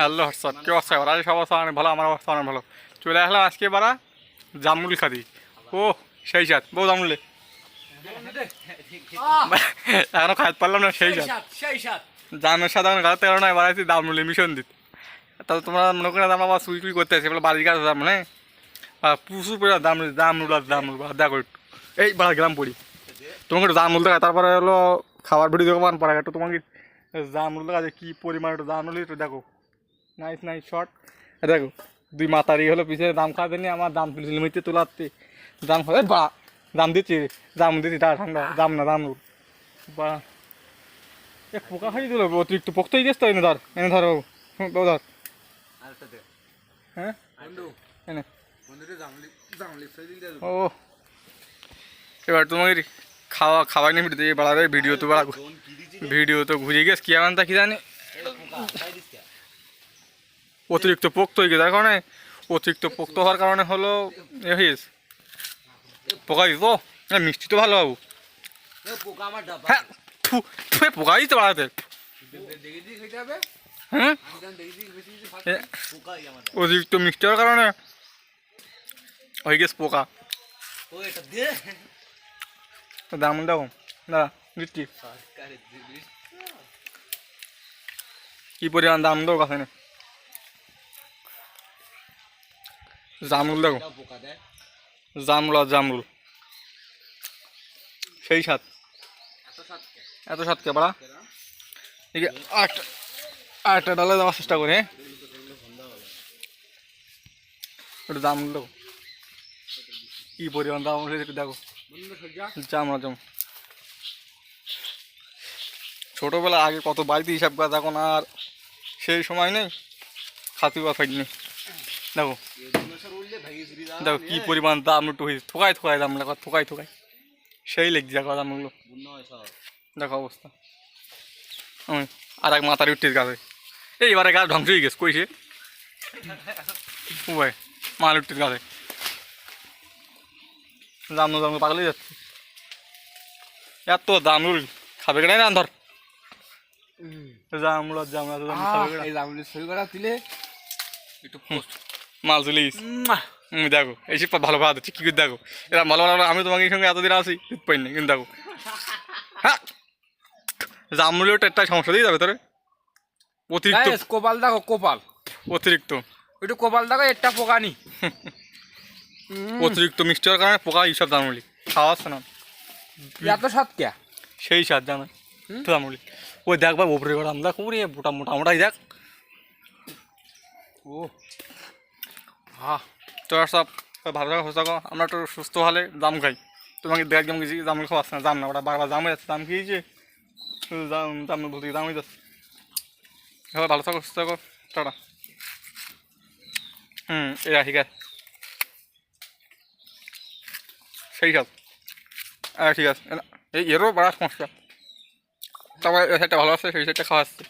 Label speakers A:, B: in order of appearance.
A: Hello WhatsApp কেউ আছে ওরা সব অবস্থা অনেক ভালো, আমার অবস্থা অনেক ভালো। চলে আসলাম আজকে বারা জামরুল খাদি। ও সেই সাত বউ জামরুলে। এখনও খাইতে পারলাম না, সেই সাত জামের সাথে এখন গাছতে কারণে এবার আছি জামরুলে মিশন দিত। তাহলে তোমরা মনে করে আমরা আবার সুই টুই করতে আসি, বলে বাড়ির কাছে মানে আর প্রচুর পরে দাম জামরুল আর জামরুল, বা দেখো একটু। এই, বাড়া গ্রাম পড়ি। তোমাকে একটু জামরুল দেখা তারপরে হলো খাবার ভিডিও দেখো মান পড়া একটু তোমাকে জামরুল যায় কী পরিমাণ একটু জামরুল, একটু দেখো। নাইস নাইস শর্ট দেখো দুই মাতারি হলো পিছিয়ে দাম খাওয়া দেয়নি আমার দাম তুলছিল মিতে তোলাতে। দাম খাবে বা দাম দিচ্ছি দাম দিচ্ছি তা ঠান্ডা দাম না দাম বা এ পোকা খাই দিল অতিরিক্ত পোক্ত হয়ে গেছে তো এনে ধর এনে ধর বাবু ধর। হ্যাঁ? এনে।
B: দিন
A: ও। এবার তোমাকে খাওয়া খাওয়াই নি ভিডিও বাড়াবে ভিডিও তো বাড়া ভিডিও তো ঘুরে গেছে কি এমন তা কি জানি। অতিরিক্ত পোক্ত হয়ে গেছে। তার কারণে অতিরিক্ত পোক্ত হওয়ার কারণে হলো এ হয়ে পোকা দিত মিষ্টি তো ভালো বাবু। হ্যাঁ পোকা দিতে বাড়াতে। হ্যাঁ? অতিরিক্ত মিষ্টি হওয়ার কারণে হয়ে গেছে পোকা। দাম দাও দাদা দিচ্ছি। কি পরিমাণ দাম দাও কাছে নে জামরুল দেখো। জামরুল আর জামরুল। সেই সাত।
B: এত সাত কে
A: বাড়া? ঠিক আছে আট আটটা ডালে দেওয়ার চেষ্টা করি হ্যাঁ? একটু জামরুল দেখো। কি পরিমাণ দাম দেখো। জামরা জাম ছোটোবেলা আগে কত বাড়িতে হিসাব করা এখন আর সেই সময় নেই? খাতি বা নেই দেখো। দেখো কি পরিমাণ দাম একটু হয়েছে। থোকাই থোকাই দাম লেখা থোকাই থোকাই সেই লেগছে দেখো দামগুলো দেখো অবস্থা। আর এক মাথার উঠতে গাছে। এইবারে গাছ ধ্বংস হয়ে গেছে কইছে ভাই মাল উঠতে গাছে। দাম দাম পাগলে যাচ্ছে। এত দামুল খাবে কেন না ধর। জামুল জামুল দাম খাবে?
B: এই সই করা দিলে একটু পোস্ট
A: মাল হুম দেখো এই সব ভালো ভালো দিচ্ছি কী করে দেখো? এরা ভালো ভালো আমি তোমাকে এই সঙ্গে এতদিন আছি দুধ পাইনি কিন্তু দেখো। হ্যাঁ জামুলেও একটা সমস্যা দিয়ে যাবে তোরে। অতিরিক্ত।
B: কোপাল দেখো কোপাল।
A: অতিরিক্ত।
B: একটু কোপাল দেখো একটা পোকা নি।
A: অতিরিক্ত মিষ্টি হওয়ার কারণে পোকা এইসব জামুলি খাওয়া আসছে না।
B: এত স্বাদ কে?
A: সেই স্বাদ জানে? জামুলি ওই দেখবা ওপরে করে আমরা খুব মোটা মোটা মোটাই দেখ।
B: ও।
A: হ্যাঁ তোরা সব ভালো থাকো, সুস্থ থাকো। আমরা একটু সুস্থ হলে জাম খাই। তোমাকে দেখ যেমন কিছু জামুল খাওয়া আসছে না, জাম না, ওটা বারবার জাম হয়ে যাচ্ছে, জাম খেয়েছে। জাম জাম বলতে জাম হয়ে যাচ্ছে। এবার ভালো থাকো, সুস্থ থাকো, টাটা। হুম এরা ঠিক আছে সেই সব। হ্যাঁ ঠিক আছে এই এরও বড় সমস্যা। তবে এই সাইডটা ভালো আছে, সেই সাইডটা খাওয়া আসছে